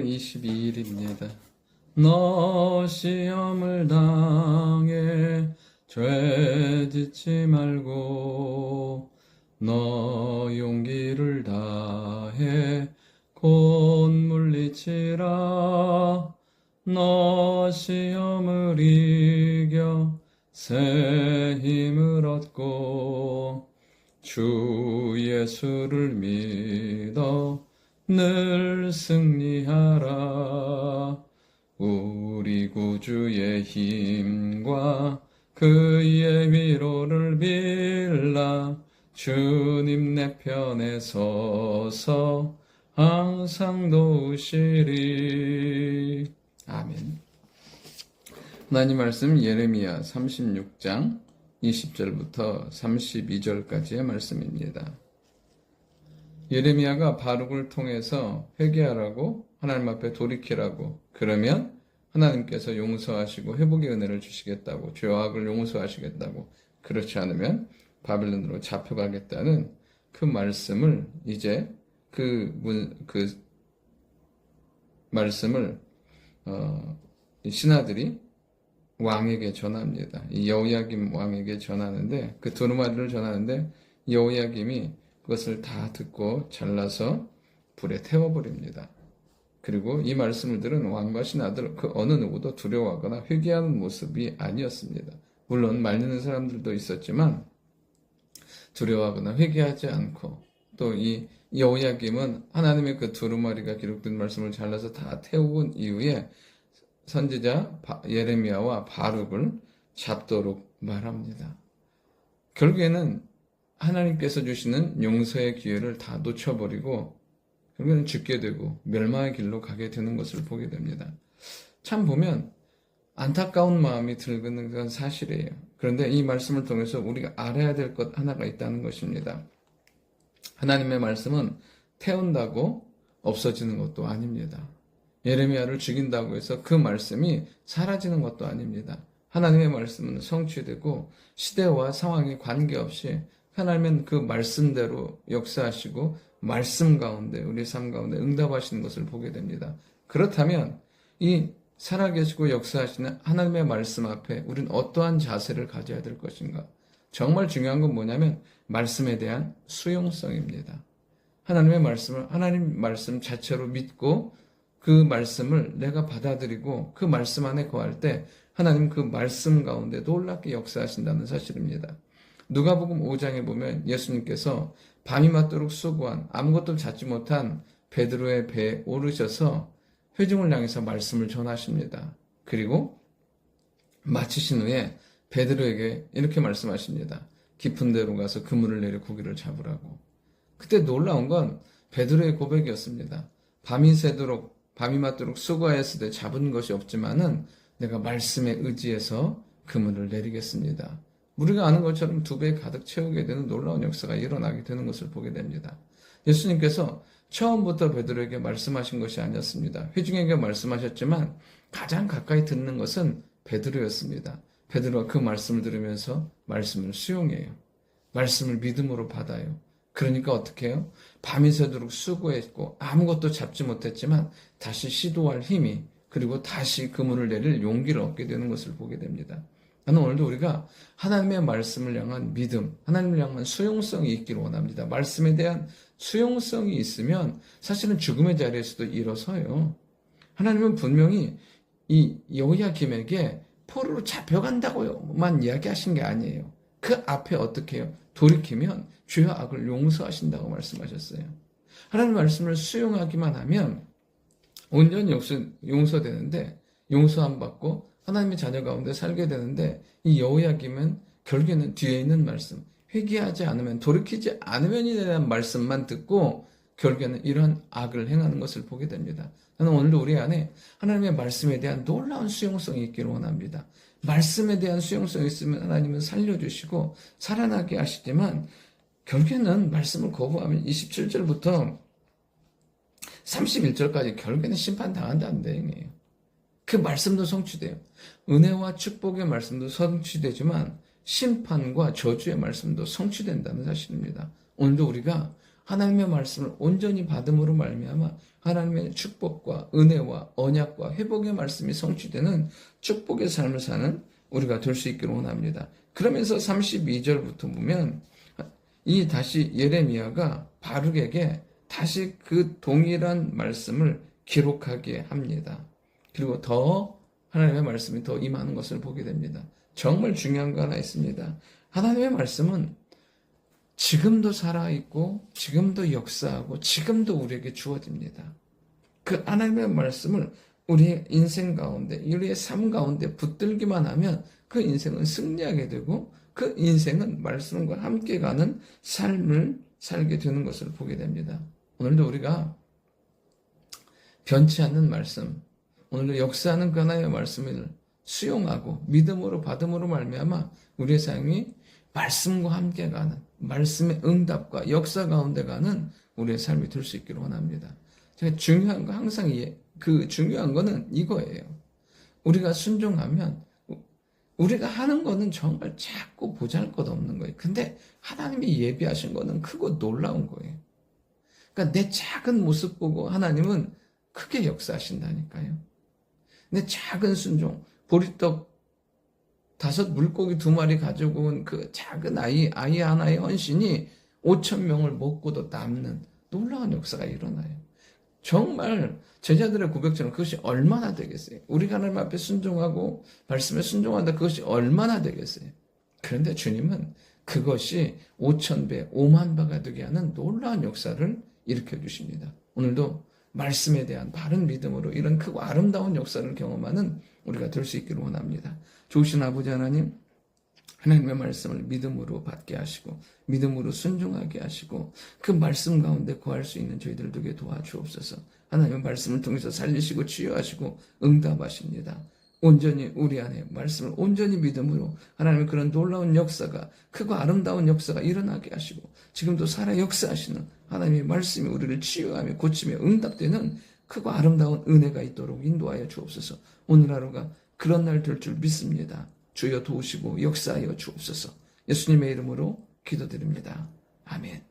8월 22일입니다. 너 시험을 당해 죄 짓지 말고 너 용기를 다해 곧 물리치라 너 시험을 이겨 새 힘을 얻고 주 예수를 믿어 늘 승리하라. 우리 구주의 힘과 그의 위로를 빌라. 주님 내 편에 서서 항상 도우시리. 아멘. 하나님 말씀 예레미야 36장 20절부터 32절까지의 말씀입니다. 예레미야가 바룩을 통해서 회개하라고 하나님 앞에 돌이키라고 그러면 하나님께서 용서하시고 회복의 은혜를 주시겠다고 죄와 악을 용서하시겠다고 그렇지 않으면 바벨론으로 잡혀가겠다는 그 말씀을 이제 그, 문, 그 말씀을 어, 이 신하들이 왕에게 전합니다. 이 여호야김 왕에게 전하는데 그 두루마리를 전하는데 여호야김이 그것을 다 듣고 잘라서 불에 태워버립니다. 그리고 이 말씀을 들은 왕과 신하들 그 어느 누구도 두려워하거나 회개하는 모습이 아니었습니다. 물론 말리는 사람들도 있었지만 두려워하거나 회개하지 않고 또 이 여호야김은 하나님의 그 두루마리가 기록된 말씀을 잘라서 다 태우고 이후에 선지자 예레미야와 바룩을 잡도록 말합니다. 결국에는 하나님께서 주시는 용서의 기회를 다 놓쳐버리고 결국에는 죽게 되고 멸망의 길로 가게 되는 것을 보게 됩니다. 참 보면 안타까운 마음이 들는 건 사실이에요. 그런데 이 말씀을 통해서 우리가 알아야 될 것 하나가 있다는 것입니다. 하나님의 말씀은 태운다고 없어지는 것도 아닙니다. 예레미야를 죽인다고 해서 그 말씀이 사라지는 것도 아닙니다. 하나님의 말씀은 성취되고 시대와 상황에 관계없이 하나님은 그 말씀대로 역사하시고 말씀 가운데 우리 삶 가운데 응답하시는 것을 보게 됩니다. 그렇다면 이 살아계시고 역사하시는 하나님의 말씀 앞에 우리는 어떠한 자세를 가져야 될 것인가? 정말 중요한 건 뭐냐면 말씀에 대한 수용성입니다. 하나님의 말씀을 하나님 말씀 자체로 믿고 그 말씀을 내가 받아들이고 그 말씀 안에 거할 때 하나님 그 말씀 가운데 놀랍게 역사하신다는 사실입니다. 누가복음 5장에 보면 예수님께서 밤이 맞도록 수고한 아무것도 찾지 못한 베드로의 배에 오르셔서 회중을 향해서 말씀을 전하십니다. 그리고 마치신 후에 베드로에게 이렇게 말씀하십니다. 깊은 데로 가서 그물을 내려 고기를 잡으라고. 그때 놀라운 건 베드로의 고백이었습니다. 밤이 새도록 밤이 맞도록 수고하였을 때 잡은 것이 없지만은 내가 말씀에 의지해서 그물을 내리겠습니다. 우리가 아는 것처럼 두 배 가득 채우게 되는 놀라운 역사가 일어나게 되는 것을 보게 됩니다. 예수님께서 처음부터 베드로에게 말씀하신 것이 아니었습니다. 회중에게 말씀하셨지만 가장 가까이 듣는 것은 베드로였습니다. 베드로가 그 말씀을 들으면서 말씀을 수용해요. 말씀을 믿음으로 받아요. 그러니까 어떻게 해요? 밤이 새도록 수고했고 아무것도 잡지 못했지만 다시 시도할 힘이 그리고 다시 그물을 내릴 용기를 얻게 되는 것을 보게 됩니다. 나는 오늘도 우리가 하나님의 말씀을 향한 믿음, 하나님을 향한 수용성이 있기를 원합니다. 말씀에 대한 수용성이 있으면 사실은 죽음의 자리에서도 일어서요. 하나님은 분명히 이 여호야김에게 포로로 잡혀간다고만 이야기하신 게 아니에요. 그 앞에 어떻게 해요? 돌이키면 죄와 악을 용서하신다고 말씀하셨어요. 하나님 말씀을 수용하기만 하면 온전히 용서, 용서되는데 용서 안 받고 하나님의 자녀 가운데 살게 되는데 이 여호야김은 결국에는 뒤에 있는 말씀 회개하지 않으면 돌이키지 않으면이 대한 말씀만 듣고 결국에는 이러한 악을 행하는 것을 보게 됩니다. 저는 오늘도 우리 안에 하나님의 말씀에 대한 놀라운 수용성이 있기를 원합니다. 말씀에 대한 수용성이 있으면 하나님은 살려주시고 살아나게 하시지만 결국에는 말씀을 거부하면 27절부터 31절까지 결국에는 심판당한다는 내용이에요. 그 말씀도 성취돼요. 은혜와 축복의 말씀도 성취되지만 심판과 저주의 말씀도 성취된다는 사실입니다. 오늘도 우리가 하나님의 말씀을 온전히 받음으로 말미암아 하나님의 축복과 은혜와 언약과 회복의 말씀이 성취되는 축복의 삶을 사는 우리가 될 수 있기를 원합니다. 그러면서 32절부터 보면 이 다시 예레미야가 바룩에게 다시 그 동일한 말씀을 기록하게 합니다. 그리고 더 하나님의 말씀이 더 임하는 것을 보게 됩니다. 정말 중요한 거 하나 있습니다. 하나님의 말씀은 지금도 살아있고, 지금도 역사하고, 지금도 우리에게 주어집니다. 그 하나님의 말씀을 우리의 인생 가운데, 우리의 삶 가운데 붙들기만 하면 그 인생은 승리하게 되고, 그 인생은 말씀과 함께 가는 삶을 살게 되는 것을 보게 됩니다. 오늘도 우리가 변치 않는 말씀, 오늘도 역사하는 그 하나님의 말씀을 수용하고 믿음으로 받음으로 말미암아 우리의 삶이 말씀과 함께 가는 말씀의 응답과 역사 가운데 가는 우리의 삶이 될 수 있기를 원합니다. 제가 중요한 거 항상 이- 그 중요한 거는 이거예요. 우리가 순종하면 우리가 하는 거는 정말 작고 보잘것없는 거예요. 근데 하나님이 예비하신 거는 크고 놀라운 거예요. 그러니까 내 작은 모습 보고 하나님은 크게 역사하신다니까요. 내 작은 순종, 보리떡 다섯 물고기 두 마리 가지고 온 그 작은 아이, 아이 하나의 헌신이 5천 명을 먹고도 남는 놀라운 역사가 일어나요. 정말 제자들의 고백처럼 그것이 얼마나 되겠어요? 우리가 하나님 앞에 순종하고 말씀에 순종한다 그것이 얼마나 되겠어요? 그런데 주님은 그것이 5천 배, 5만 배가 되게 하는 놀라운 역사를 일으켜 주십니다. 오늘도 말씀에 대한 바른 믿음으로 이런 크고 아름다운 역사를 경험하는 우리가 될 수 있기를 원합니다. 좋으신 아버지 하나님, 하나님의 말씀을 믿음으로 받게 하시고 믿음으로 순종하게 하시고 그 말씀 가운데 구할 수 있는 저희들 되게 도와주옵소서. 하나님의 말씀을 통해서 살리시고 치유하시고 응답하십니다. 온전히 우리 안에 말씀을 온전히 믿음으로 하나님의 그런 놀라운 역사가 크고 아름다운 역사가 일어나게 하시고 지금도 살아 역사하시는 하나님의 말씀이 우리를 치유하며 고치며 응답되는 크고 아름다운 은혜가 있도록 인도하여 주옵소서. 오늘 하루가 그런 날 될 줄 믿습니다. 주여 도우시고 역사하여 주옵소서. 예수님의 이름으로 기도드립니다. 아멘.